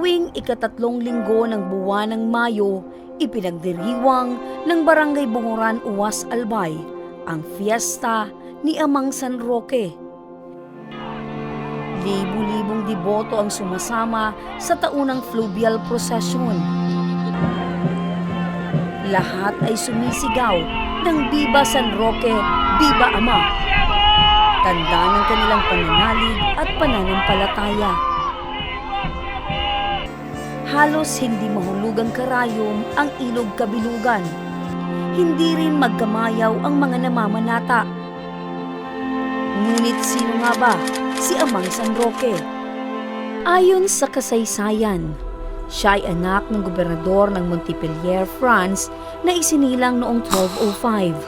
Tuwing ikatatlong linggo ng buwan ng Mayo, ipinagdiriwang ng Barangay Bunguran, Uwas, Albay ang fiesta ni Amang San Roque. Libu-libong deboto ang sumasama sa taunang fluvial procession. Lahat ay sumisigaw ng Biba San Roque, Biba Ama. Tanda ng kanilang pananalig at pananampalataya. Halos hindi mahulugang karayom ang ilog kabilugan. Hindi rin magkamayaw ang mga namamanata. Ngunit sino nga ba si Amang San Roque? Ayon sa kasaysayan, siya ay anak ng gobernador ng Montpellier, France na isinilang noong 1205.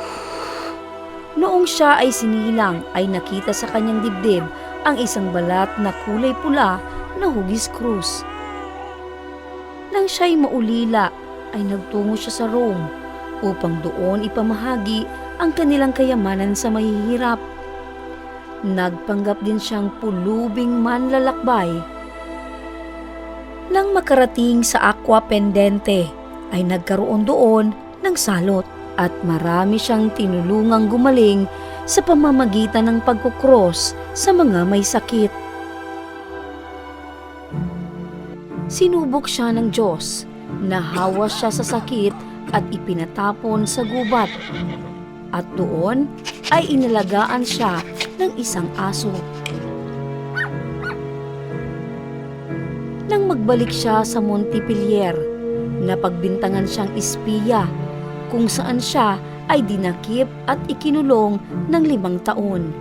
Noong siya ay sinilang ay nakita sa kanyang dibdib ang isang balat na kulay pula na hugis krus. Nang siya'y maulila ay nagtungo siya sa Rome upang doon ipamahagi ang kanilang kayamanan sa mahihirap. Nagpanggap din siyang pulubing manlalakbay. Nang makarating sa Aqua Pendente ay nagkaroon doon ng salot at marami siyang tinulungang gumaling sa pamamagitan ng pagkukros sa mga may sakit. Sinubok siya ng Diyos, nahawas siya sa sakit at ipinatapon sa gubat. At doon ay inalagaan siya ng isang aso. Nang magbalik siya sa Montpellier, napagbintangan siyang espiya kung saan siya ay dinakip at ikinulong ng limang taon.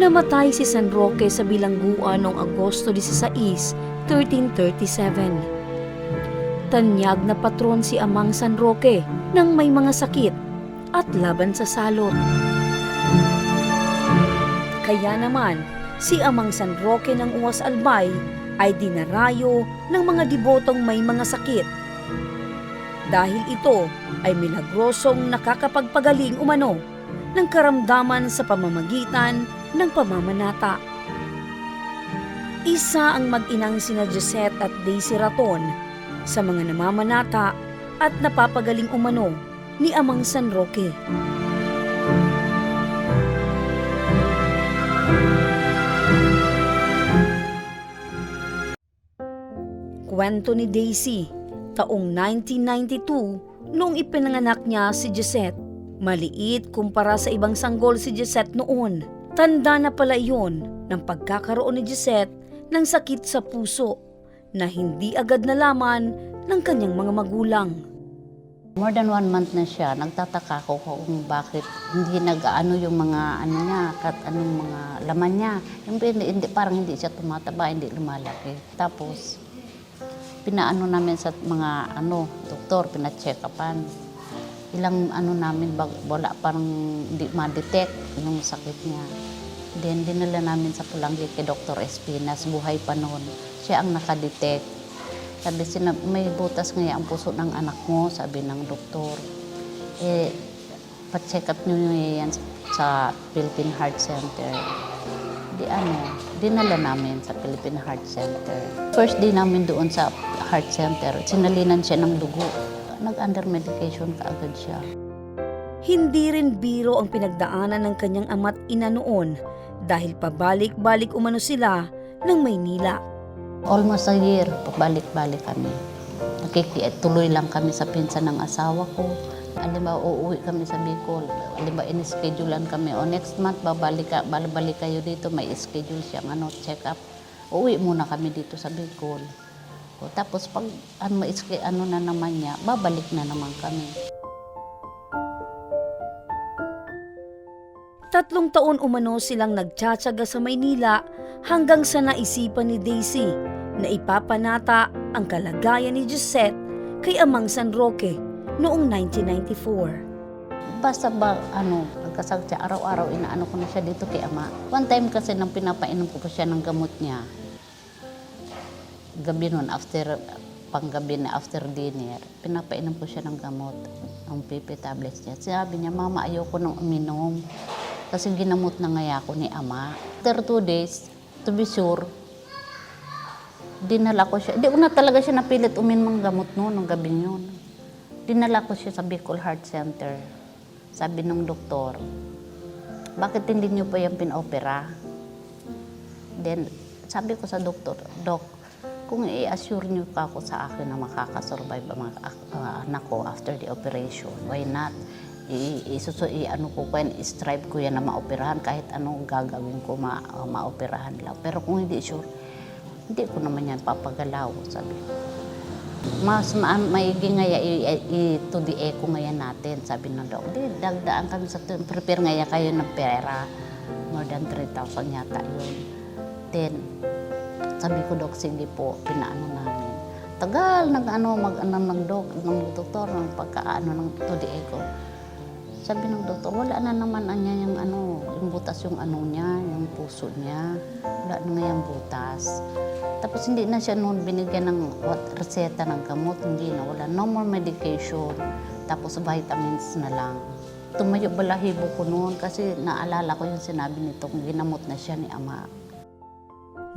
Namatay si San Roque sa bilangguan noong Agosto 16, 1337. Tanyag na patron si Amang San Roque nang may mga sakit at laban sa salot. Kaya naman, si Amang San Roque ng Uwas Albay ay dinarayo ng mga dibotong may mga sakit. Dahil ito ay milagrosong nakakapagpagaling umano ng karamdaman sa pamamagitan ng pamamanata. Isa ang mag-inang sina Josette at Daisy Raton sa mga namamanata at napapagaling umano ni Amang San Roque. Kwento ni Daisy, taong 1992 noong ipinanganak niya si Josette. Maliit kumpara sa ibang sanggol si Josette noon. Tanda na pala iyon ng pagkakaroon ni Josette ng sakit sa puso na hindi agad nalaman ng kanyang mga magulang. More than one month na siya, nagtataka ko kung bakit hindi nag-ano yung mga ano niya, kat anong mga laman niya. Yung hindi, hindi, parang hindi siya tumataba, hindi lumalaki. Tapos, pinaano namin sa mga ano, doktor, pina-check upan. Ilang ano namin, bag, wala parang hindi ma-detect yung sakit niya. Then, dinala namin sa Pulanggi kay Dr. Espinas, buhay pa noon. Siya ang nakadetect. Sabi sina, may butas nga ang puso ng anak mo, sabi ng doktor. Eh, pa-check up nyo yan sa Philippine Heart Center. Di ano, dinala namin sa Philippine Heart Center. First day namin doon sa Heart Center, sinalinan siya ng dugo. Nag-under medication kaagad siya. Hindi rin biro ang pinagdaanan ng kanyang ama't ina noon dahil pabalik-balik umano sila ng Maynila. Almost a year, pabalik-balik kami. Nakikituloy lang kami sa pinsan ng asawa ko. Alimba, uuwi kami sa Bicol. Alimba, in-schedulean kami. O next month, babalik, ka, babalik kayo dito. May schedule siyang ano, check-up. Uuwi muna kami dito sa Bicol. O, tapos pag ano, iske, ano na naman niya, babalik na naman kami. Tatlong taon umano silang nagtsatsaga sa Maynila hanggang sa naisipan ni Daisy na ipapanata ang kalagayan ni Josette kay Amang San Roque noong 1994. Basta ba, ano, nagkasakit siya, araw-araw inaano ko na siya dito kay ama. One time kasi nang pinapainom ko pa siya ng gamot niya, gabi nun, after, panggabi na after dinner, pinapainom ko siya ng gamot, ng PP tablets niya. Sabi niya, mama, ayoko nang uminom. Kasi ginamot na nga ako ni ama. After two days, to be sure, dinala ko siya. Di ko na talaga siya napilit uminom ng gamot noon, ng gabi yun. Dinala ko siya sa Bicol Heart Center. Sabi ng doktor, bakit hindi niyo pa yung pinopera? Then, sabi ko sa doktor, Dok, kung i-assure niyo pa ako sa akin na makakasurvive ang mga ah, anak ko after the operation, why not? Isuso, i, ano ko ko yan, strive ko yan na maoperahan kahit anong gagawin ko, ma, ah, maoperahan lang. Pero kung hindi sure, hindi ko naman yan papagalaw, sabi ko. Mas ma- maigi nga ya, i, i, to the eco ngayon natin, sabi ng doc. Di, dagdaan kami sa to, prepare nga ya kayo ng pera. More than 3,000 yata yun. Then, sabi ko, Dok, sige po, pinaano namin. Tagal, nag-ano, mag-ano ng dok, ng doktor, ng pagkaano ng to eco. Sabi ng doktor, wala na naman anya yung ano, yung butas yung ano niya, yung puso niya. Wala na nga yung butas. Tapos hindi na siya noon binigyan ng what, reseta ng gamot, hindi na, wala. No more medication. Tapos vitamins na lang. Tumayo balahibo ko noon kasi naalala ko yung sinabi nito ginamot na siya ni ama.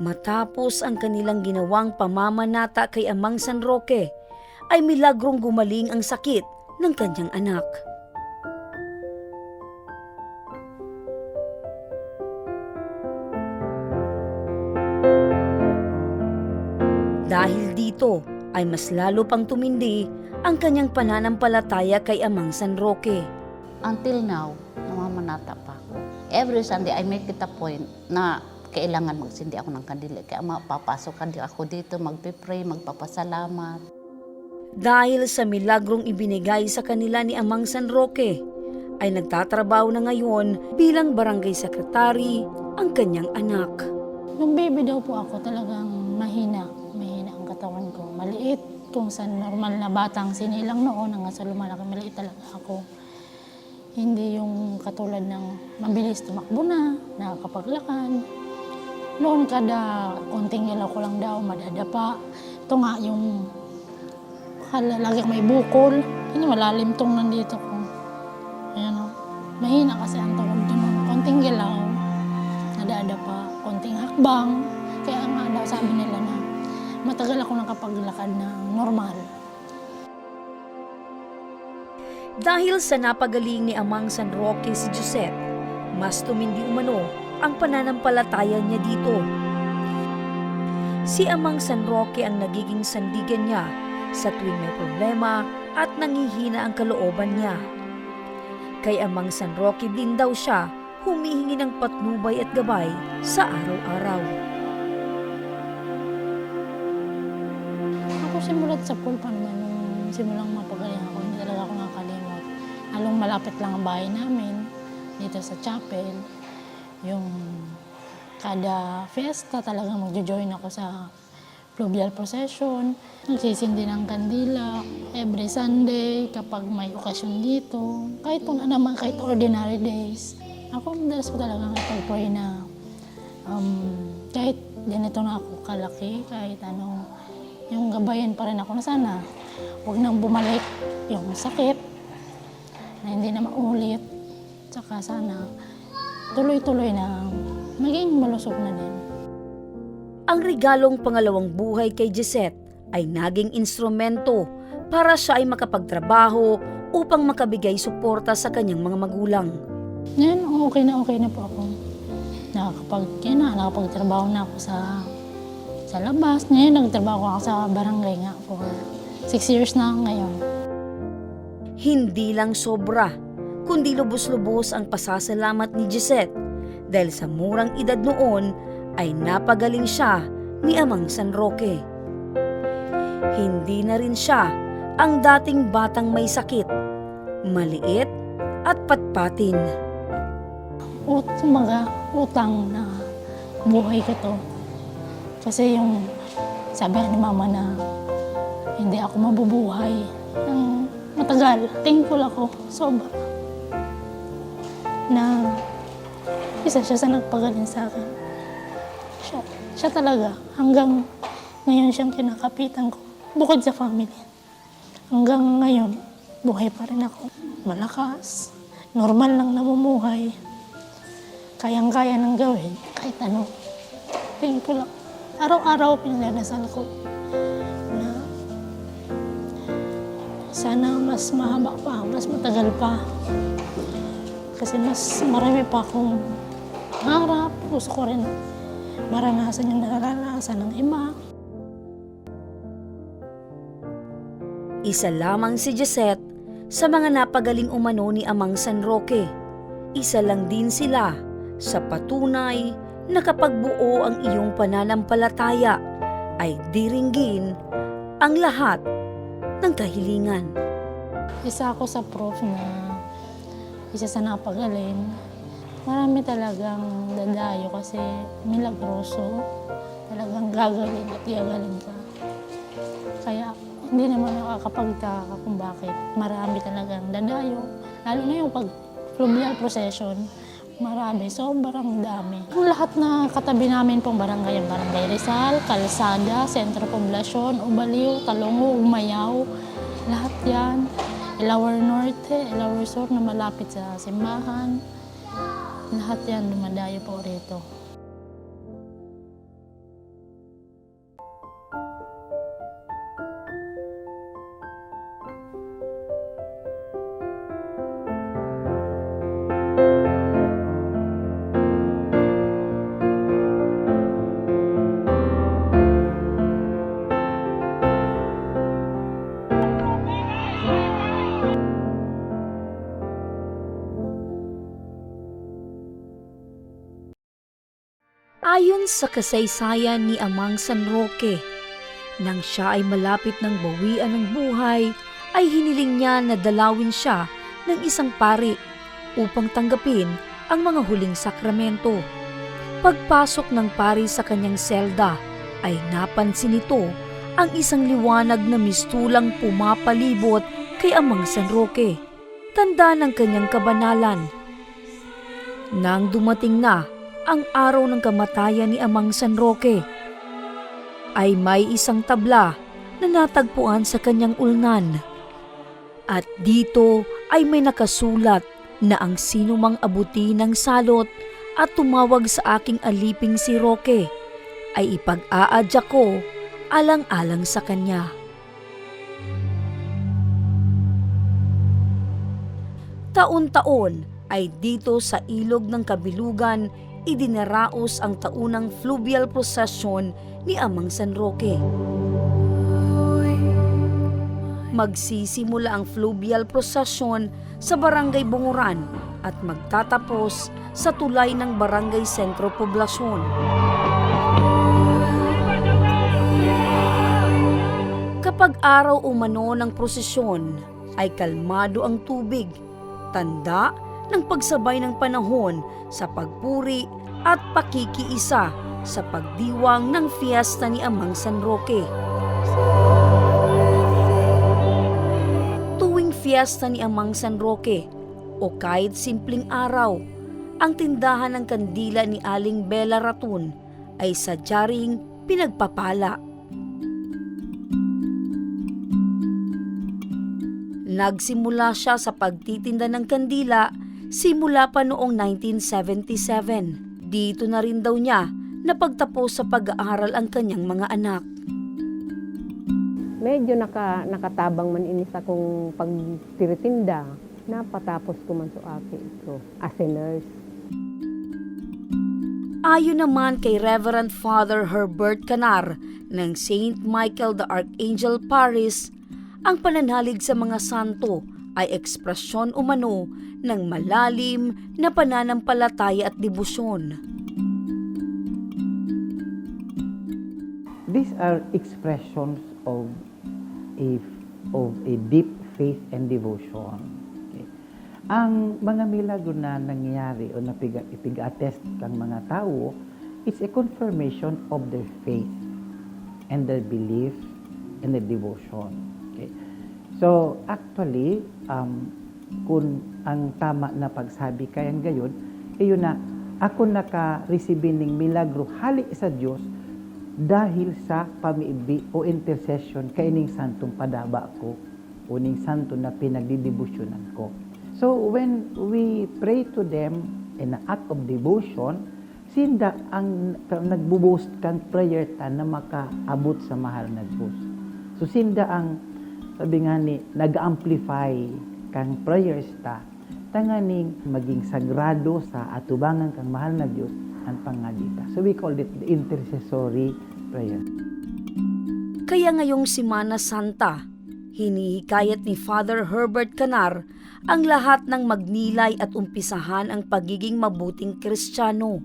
Matapos ang kanilang ginawang pamamanata kay Amang San Roque, ay milagrong gumaling ang sakit ng kanyang anak. Dahil dito ay mas lalo pang tumindi ang kanyang pananampalataya kay Amang San Roque. Until now, namamanata pa ako. Every Sunday, I make it a point na kailangan magsindi ako ng kandila. Kaya mapapasok kandi ako dito, magpipray, magpapasalamat. Dahil sa milagrong ibinigay sa kanila ni Amang San Roque, ay nagtatrabaho na ngayon bilang barangay sekretary ang kanyang anak. Nung baby daw po ako, talagang mahina. Mahina ang katawan ko. Maliit. Kung sa normal na batang sinilang noon, hanggang sa lumalaki, maliit talaga ako. Hindi yung katulad ng mabilis tumakbo na, nakakapaglakad. Noon kada konting ilaw ko lang daw, madadapa. Ito nga yung hala, lagi may bukol. Ini malalim tong nandito ko. Ayan o. Mahina kasi ang ko noon. Konting galaw, nadadapa, konting hakbang. Kaya nga daw sabi nila na matagal ako nakapaglakad na normal. Dahil sa napagaling ni Amang San Roque si Josette, mas tumindi umano ang pananampalataya niya dito. Si Amang San Roque ang nagiging sandigan niya sa tuwing may problema at nangihina ang kalooban niya. Kay Amang San Roque din daw siya humihingi ng patnubay at gabay sa araw-araw. Ako simulat sa pool pa naman nung simulang mapagaling ako, hindi talaga ako nakakalimot. Along malapit lang ang bahay namin, dito sa chapel. Yung kada fiesta talagang magjo-join ako sa fluvial procession. Nagsisindi ng kandila every Sunday kapag may okasyon dito. Kahit kung ano naman, kahit ordinary days. Ako madalas ko talaga pag-pray na um, kahit ganito na ako kalaki, kahit ano, yung gabayan pa rin ako na sana huwag nang bumalik yung sakit na hindi na maulit. Tsaka sana tuloy-tuloy na maging malusog na din. Ang regalong pangalawang buhay kay Gisette ay naging instrumento para siya ay makapagtrabaho upang makabigay suporta sa kanyang mga magulang. Ngayon, okay na okay na po ako. Nakakapag, yan na, nakapagtrabaho na ako sa sa labas. Ngayon, nagtrabaho ako sa barangay nga for six years na ngayon. Hindi lang sobra, kundi lubos-lubos ang pasasalamat ni Gisette dahil sa murang edad noon ay napagaling siya ni Amang San Roque. Hindi na rin siya ang dating batang may sakit, maliit at patpatin. Ut, kumbaga, utang na buhay ko to. Kasi yung sabi ni mama na hindi ako mabubuhay ng matagal. Thankful ako, sobra. Na isa siya sa nagpagaling sa akin. Siya, siya talaga. Hanggang ngayon siyang kinakapitan ko. Bukod sa family. Hanggang ngayon, buhay pa rin ako. Malakas. Normal lang namumuhay kayang-kaya nang gawin kahit ano. Thankful ako. araw-araw pinagdadasal ko na sana mas mahaba pa, mas matagal pa. Kasi mas marami pa akong harap. Gusto ko rin maranasan yung nararanasan ng iba. Isa lamang si Jesette sa mga napagaling umano ni Amang San Roque. Isa lang din sila sa patunay na kapag buo ang iyong pananampalataya ay diringgin ang lahat ng kahilingan. Isa ako sa proof na isa sa napagaling. Marami talagang dadayo kasi milagroso. Talagang gagawin at gagaling ka. Kaya hindi naman nakakapagtaka kung bakit marami talagang dadayo. Lalo na yung pag fluvial procession, marami, sobrang dami. Yung lahat na katabi namin pong barangay, yung Barangay Rizal, Kalsada, Sentro Poblasyon, Ubaliw, Talongo, Umayaw, lahat yan. Ilawar Norte, Ilawar Sur na malapit sa simbahan. Lahat yan dumadayo po rito. Sa kasaysayan ni Amang San Roque, nang siya ay malapit ng bawian ng buhay, ay hiniling niya na dalawin siya ng isang pari upang tanggapin ang mga huling sakramento. Pagpasok ng pari sa kanyang selda, ay napansin nito ang isang liwanag na mistulang pumapalibot kay Amang San Roque. Tanda ng kanyang kabanalan. Nang dumating na ang araw ng kamatayan ni Amang San Roque, ay may isang tabla na natagpuan sa kanyang ulnan. At dito ay may nakasulat na ang sinumang abuti ng salot at tumawag sa aking aliping si Roque ay ipag-aadya ko alang-alang sa kanya. Taon-taon ay dito sa ilog ng Kabilugan idinaraos ang taunang fluvial procession ni Amang San Roque. Magsisimula ang fluvial procession sa Barangay Bunguran at magtatapos sa tulay ng Barangay Sentro Poblasyon. Kapag araw umano ng prosesyon ay kalmado ang tubig, tanda ng pagsabay ng panahon sa pagpuri at pakikiisa sa pagdiwang ng fiesta ni Amang San Roque. Tuwing fiesta ni Amang San Roque o kahit simpleng araw, ang tindahan ng kandila ni Aling Bella Ratun ay sadyaring pinagpapala. Nagsimula siya sa pagtitinda ng kandila simula pa noong 1977. Dito na rin daw niya napagtapos sa pag-aaral ang kanyang mga anak. medyo naka, nakatabang man ini sa kong pagtiritinda. Napatapos ko man so aki ito as a nurse. Ayon naman kay Reverend Father Herbert Canar ng St. Michael the Archangel Paris, ang pananalig sa mga santo ay ekspresyon umano ng malalim na pananampalataya at debosyon. These are expressions of a of a deep faith and devotion. Okay. Ang mga milagro na nangyayari o napiga, ipiga-attest kang mga tao, it's a confirmation of their faith and their belief and their devotion. So, actually, um, kung ang tama na pagsabi kayang gayon, iyon na, ako naka-receive ng milagro hali sa Diyos dahil sa pamiibi o intercession kay ning santong padaba ko o ning santo na pinagdidebosyonan ko. So when we pray to them in an act of devotion, sinda ang nagbubuhos kang prayer ta na makaabot sa mahal na Diyos. So sinda ang sabi nga ni nag-amplify kang prayers ta tanganing maging sagrado sa atubangan kang mahal na Diyos ang pangadita. So we call it the intercessory prayer. Kaya ngayong Simana Santa, hinihikayat ni Father Herbert Canar ang lahat ng magnilay at umpisahan ang pagiging mabuting Kristiyano.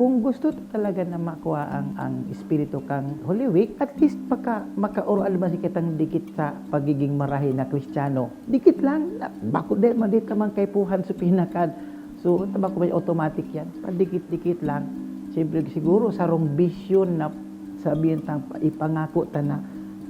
Kung gusto to talaga na makuha ang, ang espiritu kang Holy Week, at least maka, makaoroan ba si kitang dikit sa pagiging marahi na Kristiyano. Dikit lang, bako di, madit ka man kay puhan sa pinakad. So, taba ko ba automatic yan? Padikit-dikit lang. Siyempre, siguro sa wrong vision na sabihin tang ipangako ta na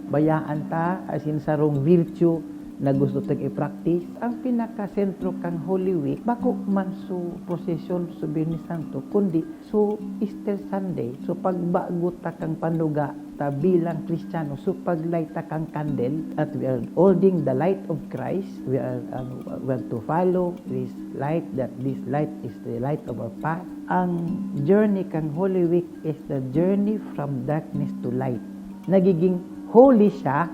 bayaan ta, as in sa wrong virtue na gusto tag i-practice, ang pinaka-sentro kang Holy Week, bako man so procession sa Biyernes Santo, kundi so Easter Sunday. So pagbago ta kang panuga ta bilang Kristiyano, so paglight ta kang candle at we are holding the light of Christ, we are, ano, we are to follow this light, that this light is the light of our path. Ang journey kang Holy Week is the journey from darkness to light. Nagiging holy siya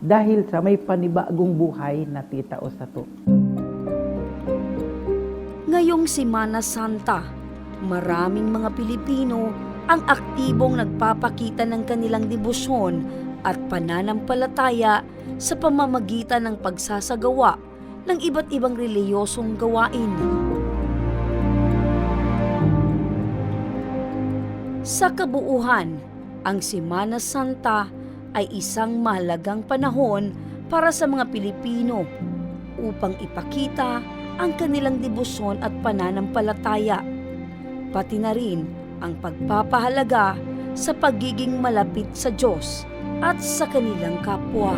dahil sa may panibagong buhay na titao sa to. Ngayong Simana Santa, maraming mga Pilipino ang aktibong nagpapakita ng kanilang debosyon at pananampalataya sa pamamagitan ng pagsasagawa ng iba't ibang reliyosong gawain. Sa kabuuhan, ang Simana Santa ay isang mahalagang panahon para sa mga Pilipino upang ipakita ang kanilang debosyon at pananampalataya, pati na rin ang pagpapahalaga sa pagiging malapit sa Diyos at sa kanilang kapwa.